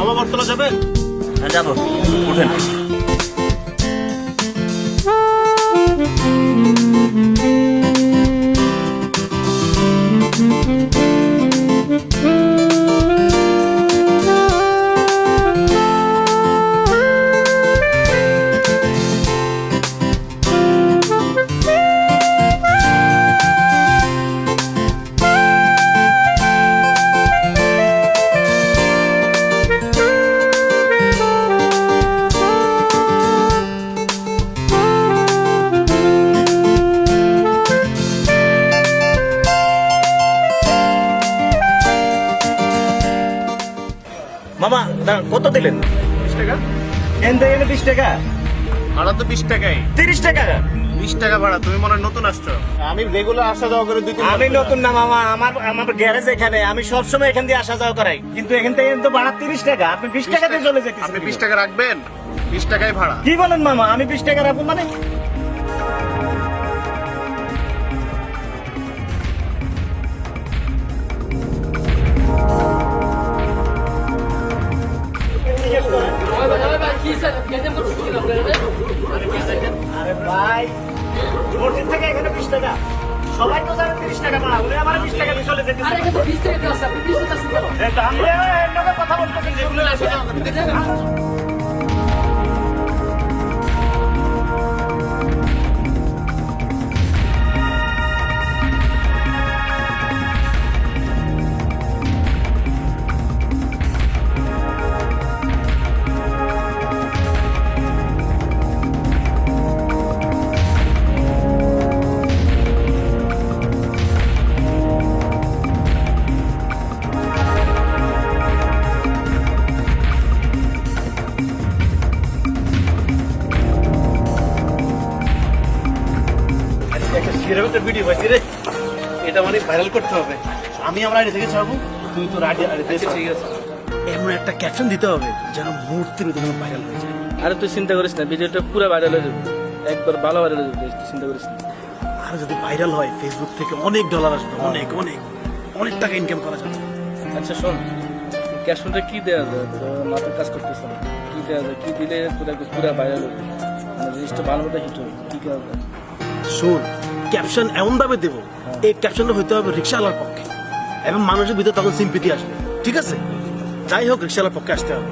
মামা করতলা যাবেন হ্যাঁ যাব। উঠেন। Thank you. দিলেন? বিশ টাকা। এনে বিশ টাকা। ভাড়া তো বিশ টাকাই। তিরিশ টাকা। বিশ টাকা ভাড়া তুমি মনে হয় নতুন আসছো। আমি রেগুলার আসা যাওয়া করে দুই আমি নতুন না মামা আমার আমার গ্যারেজ এখানে আমি সবসময় এখান দিয়ে আসা যাওয়া করাই। কিন্তু এখান থেকে তো ভাড়া তিরিশ টাকা আপনি বিশ টাকা দিয়ে চলে যেতে আপনি বিশ টাকা রাখবেন? বিশ টাকাই ভাড়া। কি বলেন মামা আমি বিশ টাকা রাখব মানে? একটা ভিডিও পাইছি রে। এটা মানে ভাইরাল করতে হবে। আমি আমার আইডি থেকে ছাড়বো তুই তোর আইডি আইডি ঠিক আছে। এমন একটা ক্যাপশন দিতে হবে যেন মুহূর্তের ভিতরে ভাইরাল হয়ে যায়। আরে তুই চিন্তা করিস না ভিডিওটা পুরো ভাইরাল হয়ে যাবে। একবার ভালো ভাইরাল হয়ে যাবে তুই চিন্তা করিস না। আর যদি ভাইরাল হয় ফেসবুক থেকে অনেক ডলার আসবে অনেক অনেক অনেক টাকা ইনকাম করা যাবে। আচ্ছা শোন ক্যাশনটা কি দেওয়া যায়? তো মাথার কাজ করতেছে না। কি দেওয়া যায়? কি দিলে পুরো পুরো ভাইরাল হবে? মানে জিনিসটা ভালো মতো হিট হবে কি দেওয়া যায়? শোন ক্যাপশন এমন ভাবে দেব এই ক্যাপশনটা হইতে হবে রিক্সাওয়ালার পক্ষে। এবং মানুষের ভিতরে তখন সিম্পিতি আসবে। ঠিক আছে? যাই হোক রিক্সাওয়ালার পক্ষে আসতে হবে।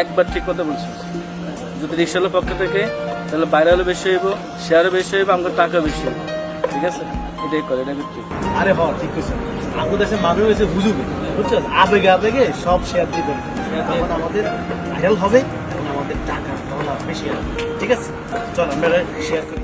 একবার ঠিক কথা বলছি যদি রিক্সাওয়ালার পক্ষ থেকে তাহলে ভাইরালও বেশি হইব শেয়ারও বেশি হইব আমাদের টাকা বেশি হইব। ঠিক আছে? এটাই করে এটা করতে আরে হ ঠিক আছে আমাদের দেশে মানুষ হয়েছে বুঝুবে বুঝছেন আবেগে আবেগে সব শেয়ার দিয়ে দেবে। তখন আমাদের ভাইরাল হবে এবং আমাদের টাকা ডলার বেশি হবে। ঠিক আছে? চল আমরা শেয়ার করি।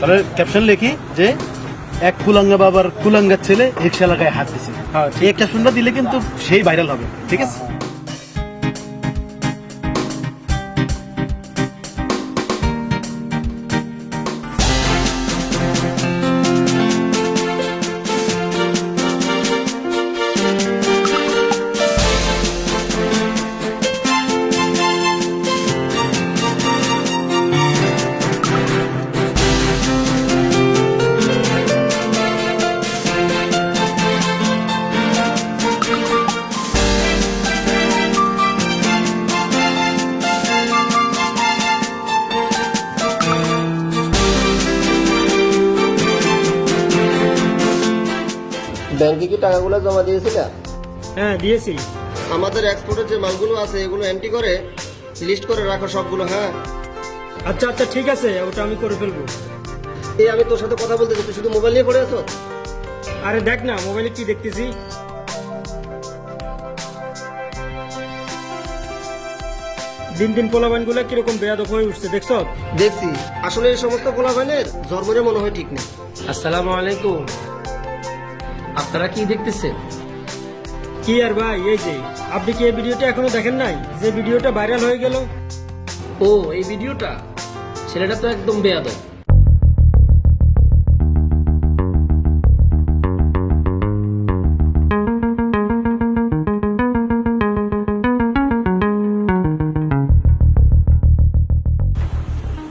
তাহলে ক্যাপশন লিখি যে এক কুলাঙ্গা বাবার কুলাঙ্গার ছেলে রিক্সা এলাকায় হাত দিছে। এই ক্যাপশনটা দিলে কিন্তু সেই ভাইরাল হবে ঠিক আছে? টাকাগুলো জমা দিয়েছিলা? হ্যাঁ দিয়েছি। আমাদের এক্সপোর্টের যে মালগুলো আছে এগুলো এন্ট্রি করে লিস্ট করে রাখো সবগুলো হ্যাঁ? আচ্ছা আচ্ছা ঠিক আছে ওটা আমি করে ফেলব। এই আমি তোর সাথে কথা তুই শুধু মোবাইল নিয়ে পড়ে আছো? আরে দেখ না মোবাইলে কি দেখতেছি? দিন দিন পোলাবানগুলো কীরকম বেয়াদব হয়ে উঠছে দেখছ? দেখছি। আসলে এই সমস্ত ফলাফলের জন্মরে মনে হয় ঠিক নেই। আসসালামু আলাইকুম। আপনারা কি দেখতেছেন? কি আর ভাই এই যে আপনি কি এই ভিডিওটা এখনও দেখেন নাই? যে ভিডিওটা ভাইরাল হয়ে গেল? ও এই ভিডিওটা? ছেলেটা তো একদম বেয়াদব।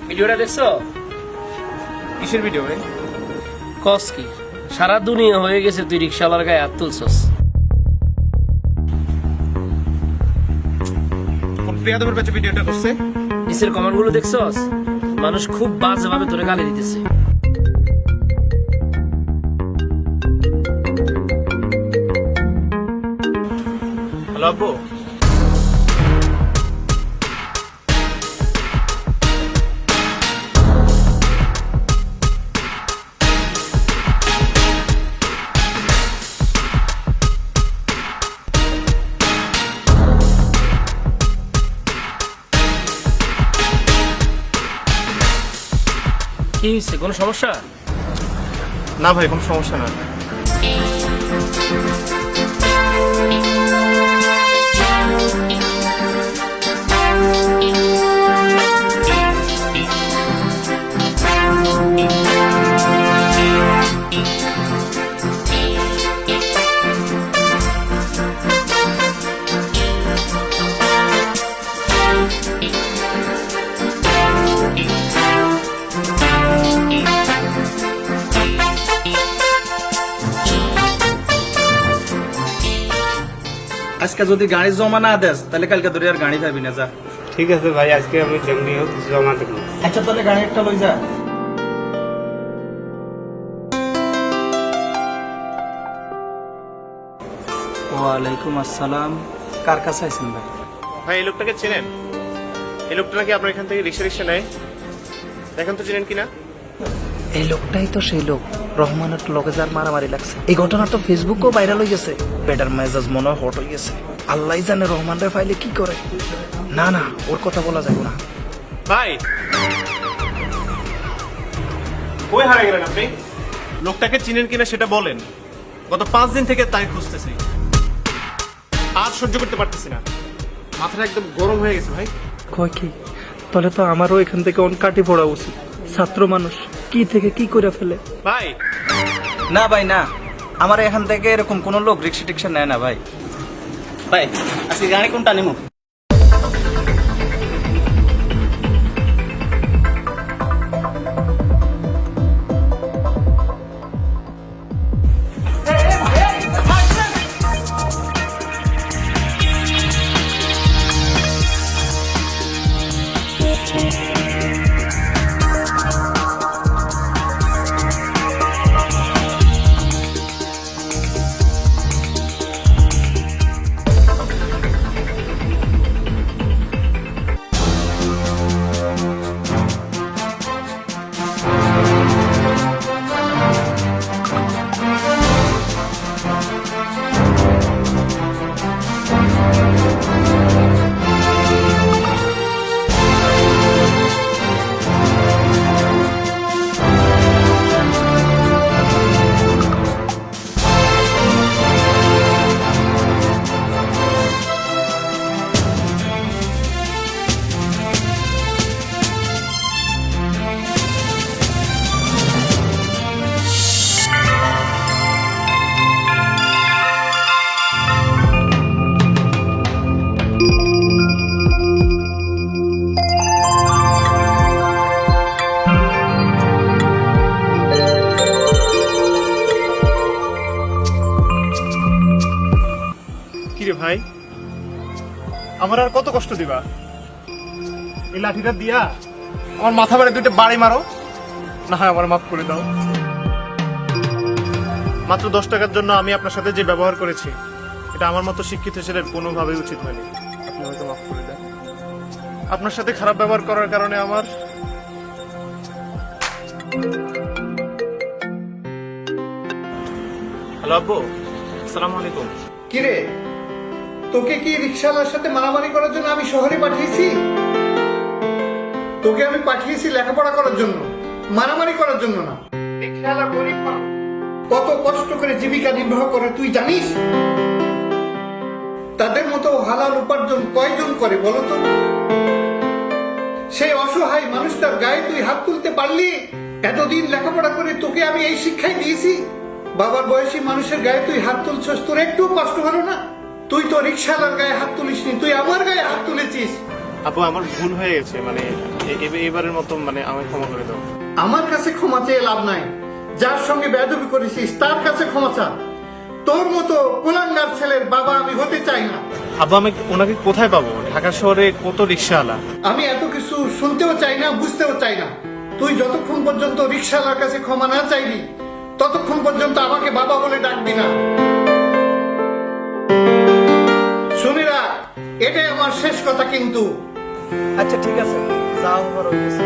ভিডিওটা দেখছ? কিসের ভিডিও ভাই? কস কি? সারা দুনিয়া হয়ে গেছে তুই রিক্সাওয়ালার গায়ে হাত তুলছস। কোন প্রিয়াদবের কাছে ভিডিওটা করছে? নিচের কমেন্টগুলো দেখছস? মানুষ খুব বাজে ভাবে তোরে গালি দিতেছে। হ্যালো আব্বু। কি হয়েছে? কোনো সমস্যা? না ভাই কোনো সমস্যা না। আজকে যদি গাড়ি জমা না দেস তাহলে কালকে ধরে আর গাড়ি পাবি না যা। ঠিক আছে ভাই আজকে আমি যেমনি হোক জমা দেবো। আচ্ছা তাহলে গাড়ি একটা লই যা। ওয়ালাইকুম আসসালাম। কার কাছে আছেন ভাই? ভাই এই লোকটাকে চেনেন? এই লোকটা নাকি আপনার এখান থেকে রিক্সা রিক্সা নেয়? দেখেন তো চেনেন কিনা? এই লোকটাই তো সেই লোক। রহমানের লগে যার মারামারি লাগছে। এই ঘটনা তো ফেসবুকেও ভাইরাল হয়ে গেছে বেটার মেজাজ মনে হয় হট হয়ে গেছে আল্লাহ জানে রহমানের ফাইলে কি করে? না না ওর কথা বলা যাবে না। ভাই! কই হারিয়ে গেলেন আপনি? লোকটাকে চিনেন কিনা সেটা বলেন। গত পাঁচ দিন থেকে তাই খুঁজতেছি। আর সহ্য করতে পারতেছি না। মাথাটা একদম গরম হয়ে গেছে ভাই। কয় কি? তাহলে তো আমারও এখান থেকে অন কাটি পড়া উচিত। ছাত্র মানুষ কি থেকে কি করে ফেলে? ভাই! না ভাই না। আমার এখান থেকে এরকম কোন লোক রিক্সা টিক্সা নেয় না ভাই। ভাই আজকে গাড়ি কোনটা আমার আর কত কষ্ট দিবা? এই লাঠিটা দিয়া আমার মাথা বাড়ে দুইটা বাড়ি মারো। না হয় আমার মাফ করে দাও। মাত্র দশ টাকার জন্য আমি আপনার সাথে যে ব্যবহার করেছি এটা আমার মতো শিক্ষিত ছেলের কোনোভাবেই উচিত হয়নি। আপনি হয়তো মাফ করে দেন। আপনার সাথে খারাপ ব্যবহার করার কারণে আমার হ্যালো আব্বু আসসালামু আলাইকুম। কিরে? তোকে কি রিক্সাওয়ালার সাথে মারামারি করার জন্য আমি শহরে পাঠিয়েছি? তোকে আমি পাঠিয়েছি লেখাপড়া করার জন্য মারামারি করার জন্য না। রিক্সাওয়ালা গরিব কত কষ্ট করে জীবিকা নির্বাহ করে তুই জানিস? তাদের মতো হালাল উপার্জন কয়জন করে বলো তো? সেই অসহায় মানুষটার গায়ে তুই হাত তুলতে পারলি? এতদিন লেখাপড়া করে তোকে আমি এই শিক্ষাই দিয়েছি। বাবার বয়সী মানুষের গায়ে তুই হাত তুলছস তোর একটু কষ্ট হলো না। তুই তো রিক্সাওয়ালার গায়ে হাত তুলিস নি তুই আমার গায়ে হাত তুলেছিস। আপু আমার ভুল হয়ে গেছে মানে এবারের মতো মানে আমায় ক্ষমা করে দাও। আমার কাছে ক্ষমা চেয়ে লাভ নাই। যার সঙ্গে বেয়াদবি করেছিস তার কাছে ক্ষমা চা। তোর মতো কুলাঙ্গার ছেলের বাবা আমি হতে চাই না। আব্বা আমি ওনাকে কোথায় পাবো? ঢাকা শহরে কত রিক্সাওয়ালা আমি এত কিছু শুনতেও চাই না বুঝতেও চাই না। তুই যতক্ষণ পর্যন্ত রিক্সাওয়ালার কাছে ক্ষমা না চাইবি ততক্ষণ পর্যন্ত আমাকে বাবা বলে ডাকবি না। এটাই আমার শেষ কথা কিন্তু। আচ্ছা ঠিক আছে। যা হবার হইতেছে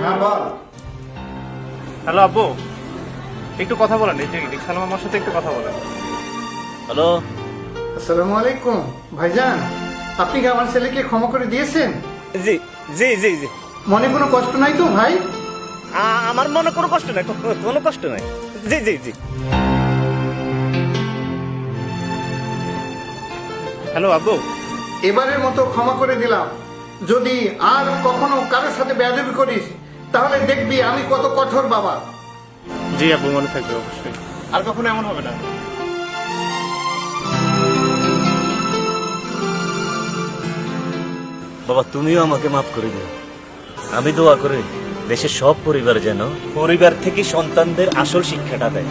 হ্যাঁ বল। হ্যালো আব্বু একটু কথা বলেন এই যে রিক্সাওয়ালা মামার সাথে একটু কথা বলেন। হ্যালো। আসসালামু আলাইকুম ভাইজান। আপনি কি আমার ছেলেকে ক্ষমা করে দিয়েছেন? জি জি জি জি। মনে কোনো কষ্ট নাই তো ভাই? আ- আমার মনে কোনো কষ্ট নাই কোনো- কোনো কষ্ট নাই। জি জি জি। হ্যালো আব্বু। এবারের মতো ক্ষমা করে দিলাম। যদি আর কখনো কারোর সাথে বেয়াদবি করিস তাহলে দেখবি আমি কত কঠোর বাবা। জি আব্বু মনে থাকবে অবশ্যই। আর কখনো এমন হবে না। বাবা, তুমিও আমাকে মাফ করে দিও। আমি দোয়া করি, দেশের সব পরিবার যেন পরিবার থেকে সন্তানদের আসল শিক্ষাটা দেয়।